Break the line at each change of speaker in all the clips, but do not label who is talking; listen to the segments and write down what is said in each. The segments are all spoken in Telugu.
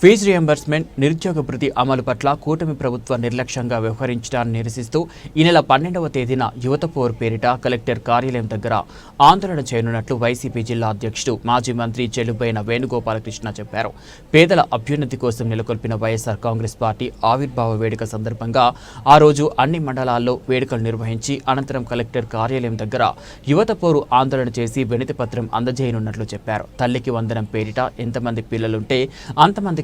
ఫీజు రియంబర్స్మెంట్ నిరుద్యోగ భృతి అమలు పట్ల కూటమి ప్రభుత్వ నిర్లక్ష్యంగా వ్యవహరించడాన్ని నిరసిస్తూ ఈ నెల పన్నెండవ తేదీన యువత పోర్ పేరిట కలెక్టర్ కార్యాలయం దగ్గర ఆందోళన చేయనున్నట్లు వైసీపీ జిల్లా అధ్యక్షుడు మాజీ మంత్రి చెల్లుబైన వేణుగోపాలకృష్ణ చెప్పారు. పేదల అభ్యున్నతి కోసం నెలకొల్పిన వైఎస్ఆర్ కాంగ్రెస్ పార్టీ ఆవిర్భావ వేడుక సందర్భంగా ఆ రోజు అన్ని మండలాల్లో వేడుకలు నిర్వహించి అనంతరం కలెక్టర్ కార్యాలయం దగ్గర యువత పోరు ఆందోళన చేసి వినతి పత్రం అందజేయనున్నట్లు చెప్పారు. తల్లికి వందనం పేరిట ఎంతమంది పిల్లలుంటే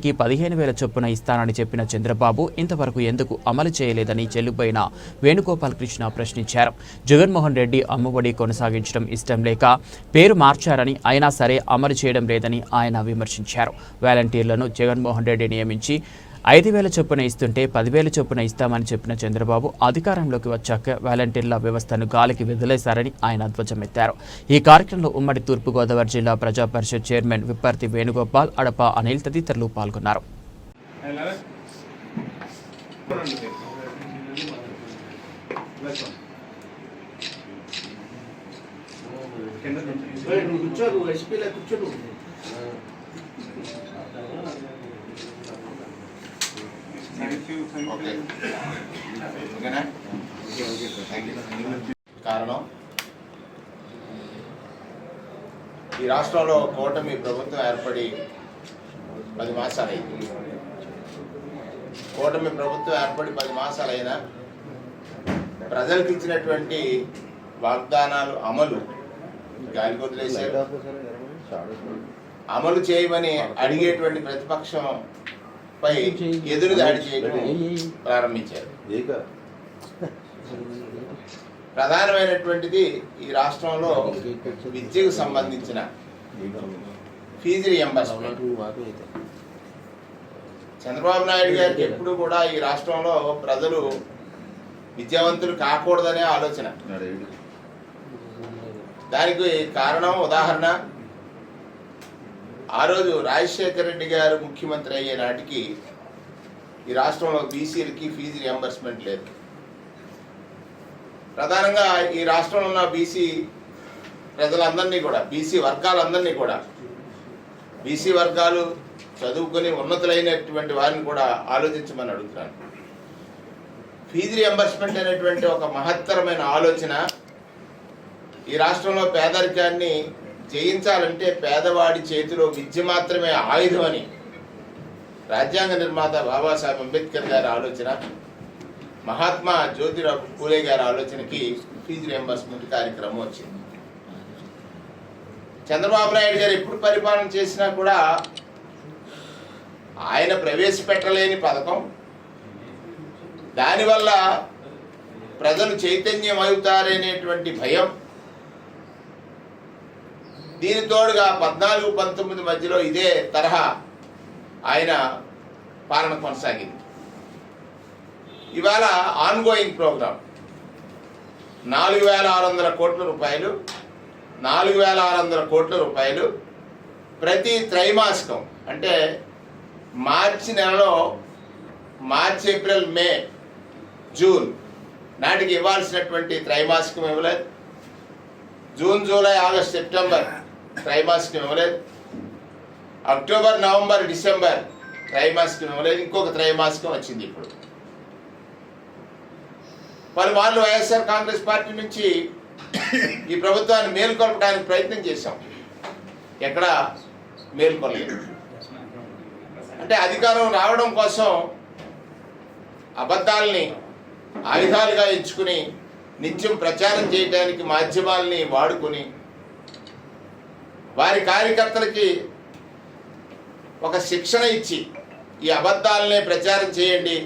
అంతమందికి పదిహేను వేల చొప్పున ఇస్తానని చెప్పిన చంద్రబాబు ఇంతవరకు ఎందుకు అమలు చేయలేదని చెల్లుబైన వేణుగోపాలకృష్ణ ప్రశ్నించారు. జగన్మోహన్ రెడ్డి అమ్మఒడి కొనసాగించడం ఇష్టం లేక పేరు మార్చారని అయినా సరే అమలు చేయడం లేదని ఆయన విమర్శించారు. వాలంటీర్లను జగన్మోహన్ రెడ్డి నియమించి ఐదు వేల చొప్పున ఇస్తుంటే పదివేల చొప్పున ఇస్తామని చెప్పిన చంద్రబాబు అధికారంలోకి వచ్చాక వాలంటీర్ల వ్యవస్థను గాలికి వదిలేశారని ఆయన ధ్వజమెత్తారు. ఈ కార్యక్రమంలో ఉమ్మడి తూర్పుగోదావరి జిల్లా ప్రజా పరిషత్ చైర్మన్ విప్పర్తి వేణుగోపాల్ అడప అనిల్ తదితరులు పాల్గొన్నారు.
కూర్చోరు ఎస్పీలో
కూర్చోరు కారణం ఈ రాష్ట్రంలో కూటమి ప్రభుత్వం ఏర్పడి పది మాసాలైంది కూటమి ప్రభుత్వం ఏర్పడి పది మాసాలైనా ప్రజలకు ఇచ్చినటువంటి వాగ్దానాలు అమలు గాలి వదిలేశారు. అమలు చేయమని అడిగేటువంటి ప్రతిపక్షం పై ఎదురు దాడి చేయడం ప్రారంభించారు. ప్రధానమైనటువంటిది ఈ రాష్ట్రంలో విద్యకు సంబంధించిన ఫీజు రియంబర్స్మెంట్. చంద్రబాబు నాయుడు గారికి ఎప్పుడు కూడా ఈ రాష్ట్రంలో ప్రజలు విద్యావంతులు కాకూడదనే ఆలోచన. దానికి కారణం ఉదాహరణ ఆ రోజు రాజశేఖర రెడ్డి గారు ముఖ్యమంత్రి అయ్యే నాటికి ఈ రాష్ట్రంలో బీసీలకి ఫీజు రియంబర్స్మెంట్ లేదు. ప్రధానంగా ఈ రాష్ట్రంలో ఉన్న బీసీ ప్రజలందరినీ కూడా బీసీ వర్గాలందరినీ కూడా బీసీ వర్గాలు చదువుకొని ఉన్నతులైనటువంటి వారిని కూడా ఆలోచించమని అడుగుతున్నాను. ఫీజు రియంబర్స్మెంట్ అనేటువంటి ఒక మహత్తరమైన ఆలోచన ఈ రాష్ట్రంలో పేదరికాన్ని చేయించాలంటే పేదవాడి చేతిలో విద్య మాత్రమే ఆయుధం అని. రాజ్యాంగ నిర్మాత బాబాసాహెబ్ అంబేద్కర్ గారి ఆలోచన మహాత్మా జ్యోతిరావు పూలే గారి ఆలోచనకి ఫీజు రియంబర్స్మెంట్ కార్యక్రమం వచ్చింది. చంద్రబాబు నాయుడు గారు ఎప్పుడు పరిపాలన చేసినా కూడా ఆయన ప్రవేశపెట్టలేని పథకం. దానివల్ల ప్రజలు చైతన్యం అవుతారనేటువంటి భయం. దీని తోడుగా పద్నాలుగు పంతొమ్మిది మధ్యలో ఇదే తరహా ఆయన పాలన కొనసాగింది. ఇవాళ ఆన్గోయింగ్ ప్రోగ్రామ్ నాలుగు వేల ఆరు వందల కోట్ల రూపాయలు నాలుగు వేల ఆరు వందల కోట్ల రూపాయలు ప్రతి త్రైమాసికం అంటే మార్చి నెలలో మార్చి ఏప్రిల్ మే జూన్ నాటికి ఇవ్వాల్సినటువంటి త్రైమాసికం ఇవ్వలేదు. జూన్ జూలై ఆగస్ట్ సెప్టెంబర్ త్రైమాసికం ఇవ్వలేదు అక్టోబర్ నవంబర్ డిసెంబర్ త్రైమాసికం ఇవ్వలేదు ఇంకొక త్రైమాసికం వచ్చింది ఇప్పుడు. పలుమార్లు వైఎస్ఆర్ కాంగ్రెస్ పార్టీ నుంచి ఈ ప్రభుత్వాన్ని మేల్కొల్పడానికి ప్రయత్నం చేశాం. ఎక్కడ మేల్కొనలేదు అంటే అధికారం రావడం కోసం అబద్ధాలని ఆయుధాలుగా ఎంచుకుని నిత్యం ప్రచారం చేయడానికి మాధ్యమాల్ని వాడుకొని వారి కార్యకర్తలకి ఒక శిక్షణ ఇచ్చి ఈ అబద్ధాలనే ప్రచారం చేయండి.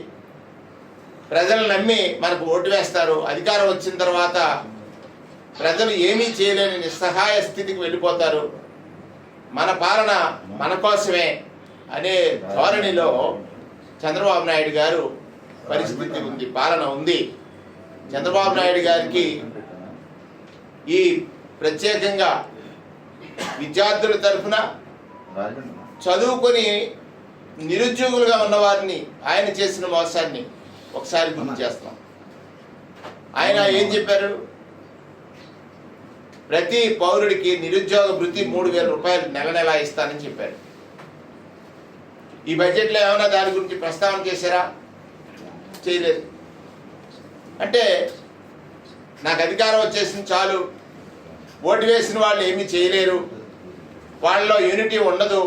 ప్రజలు నమ్మి మనకు ఓటు వేస్తారు. అధికారం వచ్చిన తర్వాత ప్రజలు ఏమీ చేయలేని నిస్సహాయ స్థితికి వెళ్ళిపోతారు. మన పాలన మన కోసమే అనే ధోరణిలో చంద్రబాబు నాయుడు గారు పరిస్థితి ఉంది పాలన ఉంది. చంద్రబాబు నాయుడు గారికి ఈ ప్రత్యేకంగా విద్యార్థుల తరఫున చదువుకొని నిరుద్యోగులుగా ఉన్న వారిని ఆయన చేసిన మోసాన్ని ఒకసారి గుర్తు చేస్తాం. ఆయన ఏం చెప్పారు? ప్రతి పౌరుడికి నిరుద్యోగ వృత్తి మూడు వేల రూపాయలు నెల నెలా ఇస్తానని చెప్పారు. ఈ బడ్జెట్లో ఏమైనా దాని గురించి ప్రస్తావన చేశారా? చేయలేదు. అంటే నాకు అధికారం వచ్చేసింది చాలు. ఓటు వేసిన వాళ్ళు ఏమీ చేయలేరు. వాళ్ళలో యూనిటీ ఉండదు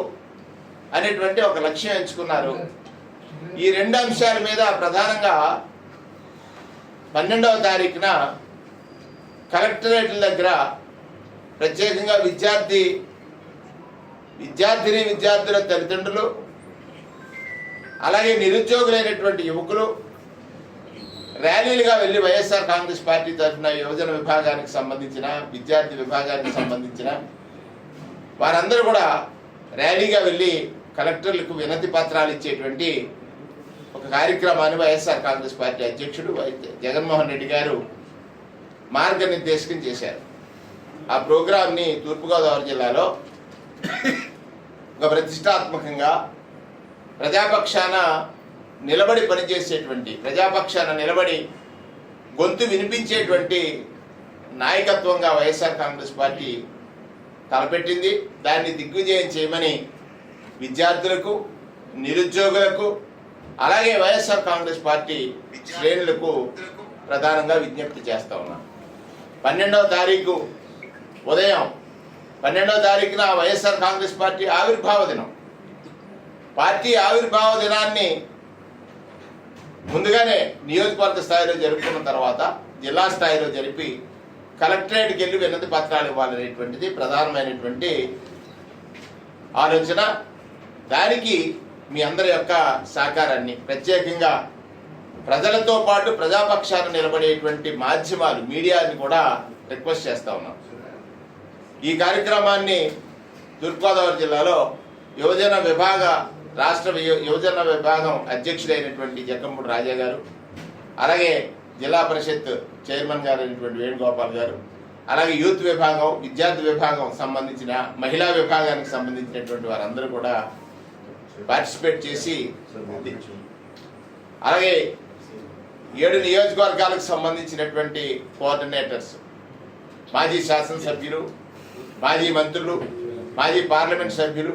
అనేటువంటి ఒక లక్ష్యం ఎంచుకున్నారు. ఈ రెండు అంశాల మీద ప్రధానంగా పన్నెండవ తారీఖున కలెక్టరేట్ల దగ్గర ప్రత్యేకంగా విద్యార్థి విద్యార్థిని విద్యార్థుల తల్లిదండ్రులు అలాగే నిరుద్యోగులైనటువంటి యువకులు ర్యాలీలుగా వెళ్ళి వైఎస్ఆర్ కాంగ్రెస్ పార్టీ తరఫున యువజన విభాగానికి సంబంధించిన విద్యార్థి విభాగానికి సంబంధించిన వారందరూ కూడా ర్యాలీగా వెళ్ళి కలెక్టర్లకు వినతి పత్రాలు ఇచ్చేటువంటి ఒక కార్యక్రమాన్ని వైఎస్ఆర్ కాంగ్రెస్ పార్టీ అధ్యక్షుడు వై- జగన్మోహన్ రెడ్డి గారు మార్గనిర్దేశకం చేశారు. ఆ ప్రోగ్రాంని తూర్పుగోదావరి జిల్లాలో ఒక ప్రతిష్టాత్మకంగా ప్రజాపక్షాన నిలబడి పనిచేసేటువంటి ప్రజాపక్షాన నిలబడి గొంతు వినిపించేటువంటి నాయకత్వంగా వైఎస్ఆర్ కాంగ్రెస్ పార్టీ తలపెట్టింది. దాన్ని దిగ్విజయం చేయమని విద్యార్థులకు నిరుద్యోగులకు అలాగే వైఎస్ఆర్ కాంగ్రెస్ పార్టీ శ్రేణులకు ప్రధానంగా విజ్ఞప్తి చేస్తా ఉన్నాం. పన్నెండవ తారీఖు ఉదయం పన్నెండవ తారీఖున వైఎస్ఆర్ కాంగ్రెస్ పార్టీ ఆవిర్భావ దినం. పార్టీ ఆవిర్భావ దినాన్ని ముందుగానే నియోజకవర్గ స్థాయిలో జరుపుకున్న తర్వాత జిల్లా స్థాయిలో జరిపి కలెక్టరేట్కి వెళ్ళి వినతి పత్రాలు ఇవ్వాలనేటువంటిది ప్రధానమైనటువంటి ఆలోచన. దానికి మీ అందరి యొక్క సహకారాన్ని ప్రత్యేకంగా ప్రజలతో పాటు ప్రజాపక్షాన నిలబడేటువంటి మాధ్యమాలు మీడియాని కూడా రిక్వెస్ట్ చేస్తా ఉన్నాం. ఈ కార్యక్రమాన్ని తూర్పుగోదావరి జిల్లాలో యువజన విభాగ రాష్ట్ర యువజన విభాగం అధ్యక్షుడైనటువంటి జగ్గంపూడి రాజా గారు అలాగే జిల్లా పరిషత్ చైర్మన్ గారు అయినటువంటి వేణుగోపాల్ గారు అలాగే యూత్ విభాగం విద్యార్థి విభాగం సంబంధించిన మహిళా విభాగానికి సంబంధించినటువంటి వారందరూ కూడా పార్టిసిపేట్ చేసి అలాగే ఏడు నియోజకవర్గాలకు సంబంధించినటువంటి కోఆర్డినేటర్స్ మాజీ శాసనసభ్యులు మాజీ మంత్రులు మాజీ పార్లమెంట్ సభ్యులు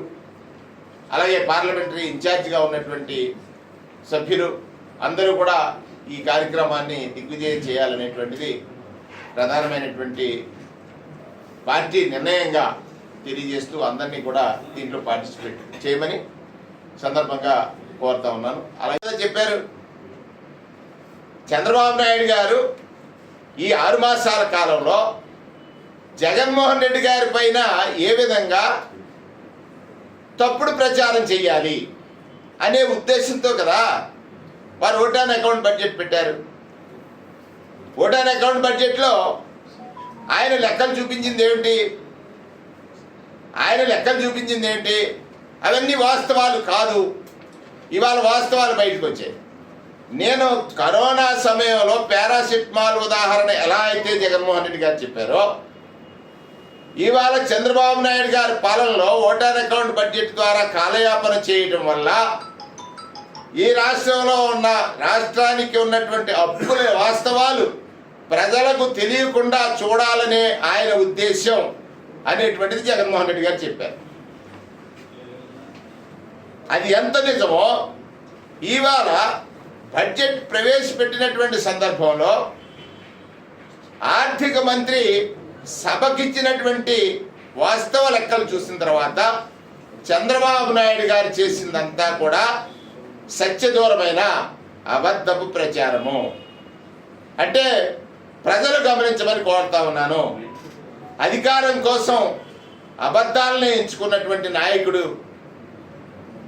అలాగే పార్లమెంటరీ ఇన్ఛార్జిగా ఉన్నటువంటి సభ్యులు అందరూ కూడా ఈ కార్యక్రమాన్ని దిగ్విజయం చేయాలనేటువంటిది ప్రధానమైనటువంటి పార్టీ నిర్ణయంగా తెలియజేస్తూ అందరినీ కూడా దీంట్లో పార్టిసిపేట్ చేయమని సందర్భంగా కోరుతా ఉన్నాను. అలాగే చెప్పారు. చంద్రబాబు నాయుడు గారు ఈ ఆరు మాసాల కాలంలో జగన్మోహన్ రెడ్డి గారి పైన ఏ విధంగా తప్పుడు ప్రచారం చేయాలి అనే ఉద్దేశంతో కదా వారు ఓటాన్ అకౌంట్ బడ్జెట్ పెట్టారు. ఓటాన్ అకౌంట్ బడ్జెట్లో ఆయన లెక్కలు చూపించింది ఏమిటి? ఆయన లెక్కలు చూపించింది ఏంటి అవన్నీ వాస్తవాలు కాదు. ఇవాళ వాస్తవాలు బయటకు వచ్చాయి. నేను కరోనా సమయంలో పారాసిటమాల్ ఉదాహరణ ఎలా అయితే జగన్మోహన్ రెడ్డి గారు చెప్పారో ఇవాళ చంద్రబాబు నాయుడు గారి పాలనలో ఓటర్ అకౌంట్ బడ్జెట్ ద్వారా కాలయాపన చేయటం వల్ల ఈ రాష్ట్రంలో ఉన్న రాష్ట్రానికి ఉన్నటువంటి అప్పుల వాస్తవాలు ప్రజలకు తెలియకుండా చూడాలనే ఆయన ఉద్దేశం అనేటువంటిది జగన్మోహన్ రెడ్డి గారు చెప్పారు. అది ఎంత నిజమో ఇవాళ బడ్జెట్ ప్రవేశపెట్టినటువంటి సందర్భంలో ఆర్థిక మంత్రి సభకిచ్చినటువంటి వాస్తవ లెక్కలు చూసిన తర్వాత చంద్రబాబు నాయుడు గారు చేసిందంతా కూడా సత్యదూరమైన అబద్ధపు ప్రచారము. అంటే ప్రజలు గమనించమని కోరుతా ఉన్నాను. అధికారం కోసం అబద్ధాలని ఎంచుకున్నటువంటి నాయకుడు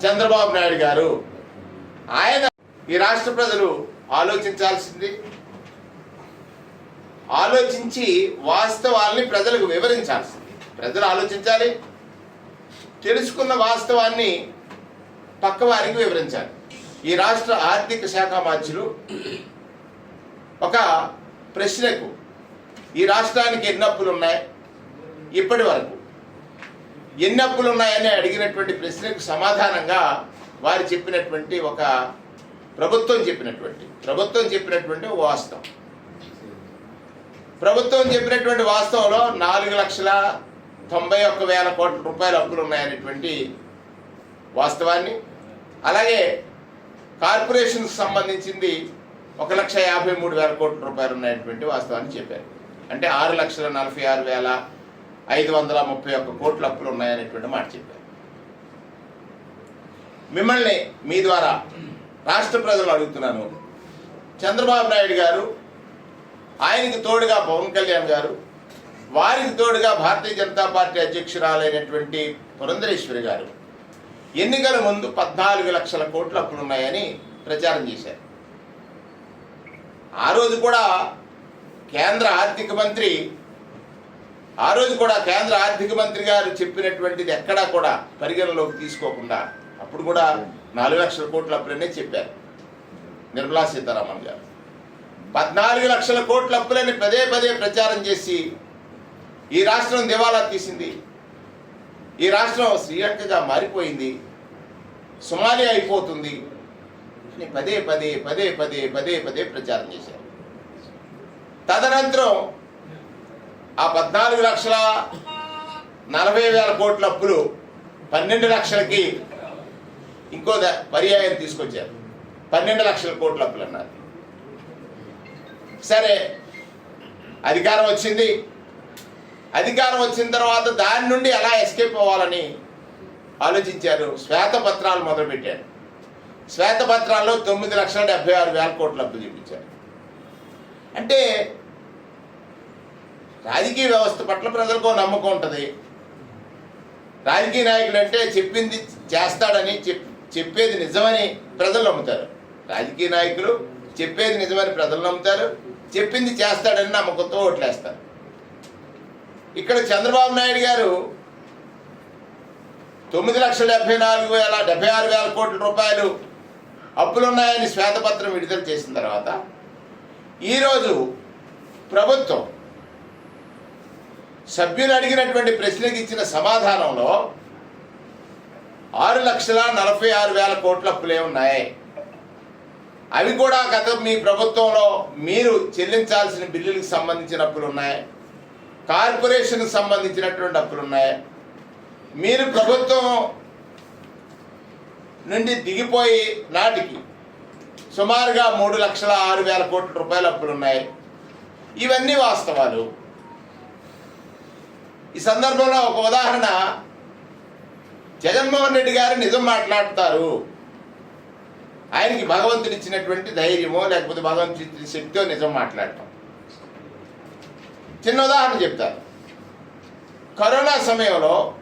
చంద్రబాబు నాయుడు గారు. ఆయన ఈ రాష్ట్ర ప్రజలు ఆలోచించాల్సింది ఆలోచించి వాస్తవాల్ని ప్రజలకు వివరించాల్సింది. ప్రజలు ఆలోచించాలి తెలుసుకున్న వాస్తవాన్ని పక్కవారికి వివరించాలి. ఈ రాష్ట్ర ఆర్థిక శాఖ మంత్రులు ఒక ప్రశ్నకు ఈ రాష్ట్రానికి ఎన్ని అప్పులు ఉన్నాయి? ఇప్పటి వరకు. ఎన్ని అప్పులు ఉన్నాయని అడిగినటువంటి ప్రశ్నకు సమాధానంగా వారు చెప్పినటువంటి ఒక ప్రభుత్వం చెప్పినటువంటి ప్రభుత్వం చెప్పినటువంటి వాస్తవం. ప్రభుత్వం చెప్పినటువంటి వాస్తవంలో నాలుగు లక్షల తొంభై ఒక్క వేల కోట్ల రూపాయల అప్పులు ఉన్నాయనేటువంటి వాస్తవాన్ని. అలాగే కార్పొరేషన్కి సంబంధించింది ఒక లక్ష యాభై మూడు వేల కోట్ల రూపాయలు ఉన్నటువంటి వాస్తవాన్ని చెప్పారు. అంటే ఆరు లక్షల నలభై ఆరు వేల ఐదు వందల ముప్పై ఒక్క కోట్ల అప్పులు ఉన్నాయనేటువంటి మాట చెప్పారు. మిమ్మల్ని మీ ద్వారా రాష్ట్ర ప్రజలు అడుగుతున్నాను. చంద్రబాబు నాయుడు గారు ఆయనకి తోడుగా పవన్ కళ్యాణ్ గారు వారికి తోడుగా భారతీయ జనతా పార్టీ అధ్యక్షురాలైనటువంటి పురంధరేశ్వరి గారు. ఎన్నికల ముందు పద్నాలుగు లక్షల కోట్లు అప్పులు ఉన్నాయని ప్రచారం చేశారు. ఆ రోజు కూడా కేంద్ర ఆర్థిక మంత్రి ఆ రోజు కూడా కేంద్ర ఆర్థిక మంత్రి గారు చెప్పినటువంటిది ఎక్కడా కూడా పరిగణలోకి తీసుకోకుండా అప్పుడు కూడా నాలుగు లక్షల కోట్ల అప్పులనే చెప్పారు. నిర్మలా సీతారామన్ గారు. పద్నాలుగు లక్షల కోట్ల అప్పులని పదే పదే ప్రచారం చేసి ఈ రాష్ట్రం దివాలా తీసింది. ఈ రాష్ట్రం శ్రీలంకగా మారిపోయింది. సొమాలియా అయిపోతుంది. అని పదే పదే పదే పదే పదే పదే ప్రచారం చేశారు. తదనంతరం ఆ పద్నాలుగు లక్షల నలభై వేల కోట్ల అప్పులు పన్నెండు లక్షలకి ఇంకో ద- పర్యాయం తీసుకొచ్చారు. పన్నెండు లక్షల కోట్ల అప్పులు అన్నారు. సరే అధికారం వచ్చింది. అధికారం వచ్చిన తర్వాత దాని నుండి ఎలా ఎస్కేప్ అవ్వాలని ఆలోచించారు. శ్వేతపత్రాలు మొదలుపెట్టారు. శ్వేతపత్రాల్లో తొమ్మిది లక్షల డెబ్బై ఆరు వేల కోట్లు అప్పు చూపించారు. అంటే రాజకీయ వ్యవస్థ పట్ల ప్రజలకు నమ్మకం ఉంటుంది. రాజకీయ నాయకులు అంటే చెప్పింది చేస్తాడని చెప్ చెప్పేది నిజమని ప్రజలు నమ్ముతారు. రాజకీయ నాయకులు చెప్పేది నిజమని ప్రజలు నమ్ముతారు. చెప్పింది చేస్తాడని నమ్మకంతో ఓట్లేస్తారు ఇక్కడ చంద్రబాబు నాయుడు గారు తొమ్మిది లక్షల డెబ్బై నాలుగు వేల డెబ్బై ఆరు వేల కోట్ల రూపాయలు అప్పులున్నాయని శ్వేతపత్రం విడుదల చేసిన తర్వాత ఈరోజు ప్రభుత్వం సభ్యులు అడిగినటువంటి ప్రశ్నకి ఇచ్చిన సమాధానంలో ఆరు లక్షల నలభై ఆరు వేల కోట్ల అప్పులే ఉన్నాయి. అవి కూడా గత మీ ప్రభుత్వంలో మీరు చెల్లించాల్సిన బిల్లులకు సంబంధించిన అప్పులు ఉన్నాయి. కార్పొరేషన్కి సంబంధించినటువంటి అప్పులు ఉన్నాయి. మీరు ప్రభుత్వం నుండి దిగిపోయి నాటికి సుమారుగా మూడు లక్షల ఆరు వేల కోట్ల రూపాయల అప్పులు ఉన్నాయి. ఇవన్నీ వాస్తవాలు. ఈ సందర్భంలో ఒక ఉదాహరణ జగన్మోహన్ రెడ్డి గారు నిజం మాట్లాడతారు. ఆయనకి భగవంతుడు ఇచ్చినటువంటి ధైర్యమో లేకపోతే భగవంతుడు ఇచ్చిన శక్తితో నిజం మాట్లాడటం. చిన్న ఉదాహరణ చెప్తాను. కరోనా సమయంలో